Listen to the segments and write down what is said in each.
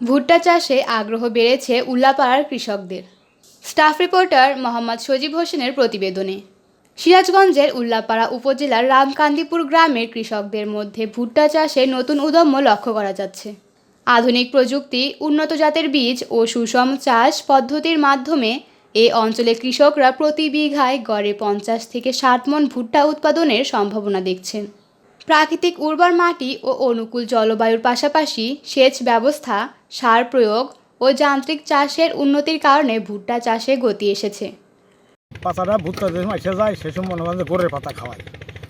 ভুট্টা চাষে আগ্রহ বেড়েছে উল্লাপাড়ার কৃষকদের। স্টাফ রিপোর্টার মোহাম্মদ সজীব হোসেনের প্রতিবেদনে। সিরাজগঞ্জের উল্লাপাড়া উপজেলার রামকান্দিপুর গ্রামের কৃষকদের মধ্যে ভুট্টা চাষে নতুন উদ্যম লক্ষ্য করা যাচ্ছে। আধুনিক প্রযুক্তি, উন্নত জাতের বীজ ও সুষম চাষ পদ্ধতির মাধ্যমে এই অঞ্চলে কৃষকরা প্রতি বিঘায় গড়ে পঞ্চাশ থেকে ষাট মন ভুট্টা উৎপাদনের সম্ভাবনা দেখছেন। প্রাকৃতিক উর্বর মাটি ও অনুকূল জলবায়ুর পাশাপাশি সেচ ব্যবস্থা সার প্রয়োগ ও যান্ত্রিক চাষের উন্নতির কারণে ভুট্টা চাষে গতি এসেছে। পাতাটা ভুট্টা যখন এসে যায় সেই সময় মনে করেন গোড়ের পাতা খাওয়াই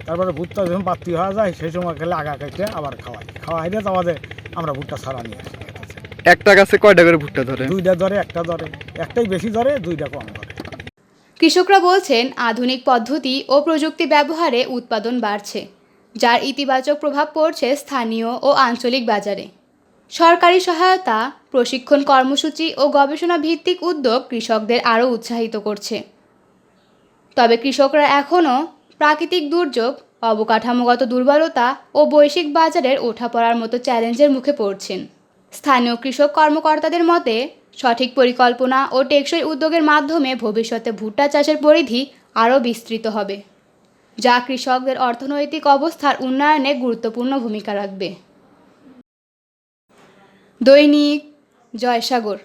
তারপরে ভুট্টা যখন বাতি হওয়া যায় সেই সময় খেলে আগা কেটে আবার খাওয়াই খাওয়াই দিয়ে আমাদের আমরা ভুট্টা ছাড়া নিয়ে আসি। একটা গাছে কয়টা করে ভুট্টা ধরে? দুইটা ধরে একটা ধরে। একটাই বেশি ধরে দুইটা কম ধরে। কৃষকরা বলছেন আধুনিক পদ্ধতি ও প্রযুক্তি ব্যবহারে উৎপাদন বাড়ছে। যার ইতিবাচক প্রভাব পড়ছে স্থানীয় ও আঞ্চলিক বাজারে। সরকারি সহায়তা, প্রশিক্ষণ কর্মসূচি ও গবেষণা ভিত্তিক উদ্যোগ কৃষকদের আরও উৎসাহিত করছে। তবে কৃষকরা এখনও প্রাকৃতিক দুর্যোগ, অবকাঠামোগত দুর্বলতা ও বৈশ্বিক বাজারের ওঠাপড়ার মতো চ্যালেঞ্জের মুখে পড়ছেন। স্থানীয় কৃষক কর্মকর্তাদের মতে, সঠিক পরিকল্পনা ও টেকসই উদ্যোগের মাধ্যমে ভবিষ্যতে ভুট্টা চাষের পরিধি আরও বিস্তৃত হবে। যা কৃষকদের অর্থনৈতিক অবস্থার উন্নয়নে গুরুত্বপূর্ণ ভূমিকা রাখবে। দৈনিক জয়সাগর